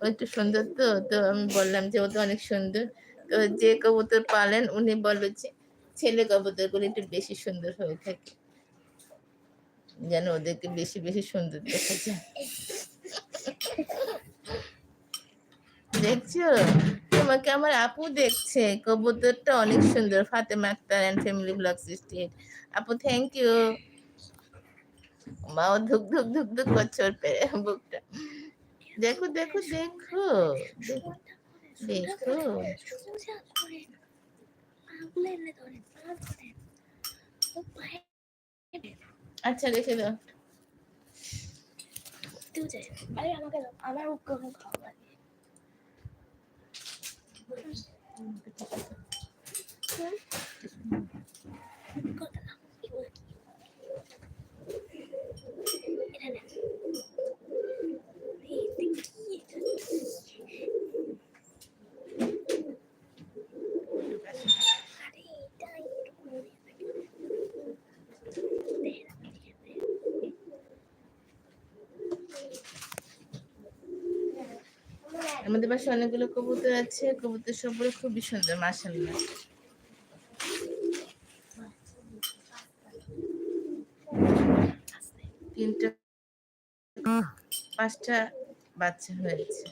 ও একটু সুন্দর তো তো আমি বললাম যে ও তো অনেক সুন্দর। তো যে কবুতর পালেন, উনি বলল যে ছেলে কবুতরগুলো একটু বেশি সুন্দর হয়ে থাকে। যেন ওদেরকে বেশি বেশি সুন্দর দেখা যায়। দেখছ? তোমাকে আমার আপু দেখছে। কবুতরটা অনেক সুন্দর। Fatema Akter and family vlog system আপু থ্যাংক ইউ মাও ধুক ধুক ধুক ধুক করছে ওর বুকটা। দেখো দেখো দেখো দেখো দেখো। আচ্ছা রেখে দাও আরে আমাকে আমার উপকরণ খাওয়া লাগে আমাদের বাসায় অনেকগুলো কবুতর আছে, কবুতর সবগুলো খুবই সুন্দর মাসাল্লাহ তিনটা, পাঁচটা বাচ্চা হয়েছে।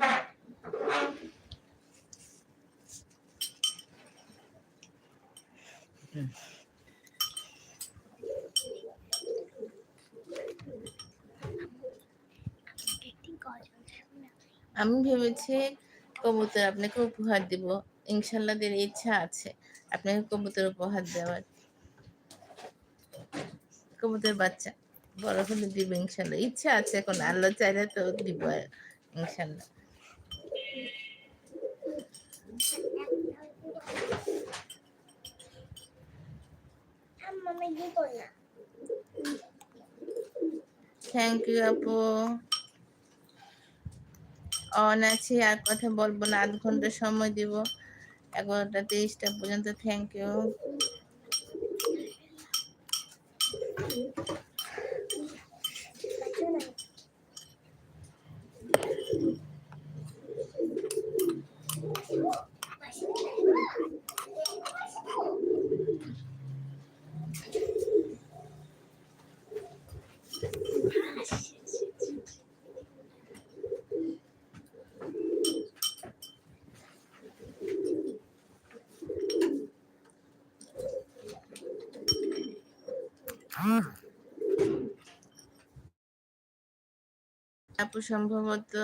Acting আমি ভেবেছি কবুতর আপনাকে উপহার দিব। ইনশাল্লাহ দের ইচ্ছা আছে আপনাকে কবুতর উপহার দেওয়ার। কবুতর বাচ্চা বড় হলে দিব ইনশাল্লাহ। ইচ্ছা আছে এখন আল্লাহ চাইলে তো দিব ইনশাল্লাহ। থ্যাংক ইউ আপু। অন আছি, আর কথা বলব না। আধ ঘণ্টা সময় দিব। এগারোটা তেইশটা পর্যন্ত থ্যাংক ইউ আপু সম্ভবত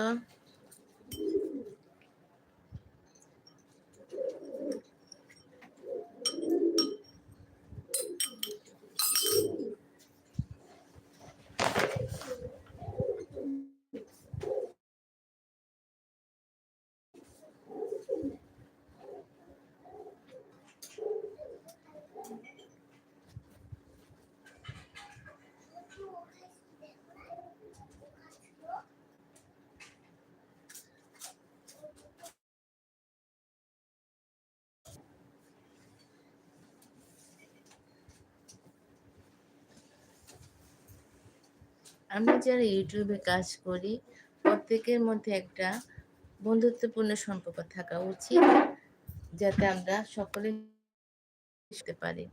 আমরা যারা ইউটিউবে কাজ করি, প্রত্যেকের মধ্যে একটা বন্ধুত্বপূর্ণ সম্পর্ক থাকা উচিত, যাতে আমরা সকলে পারি।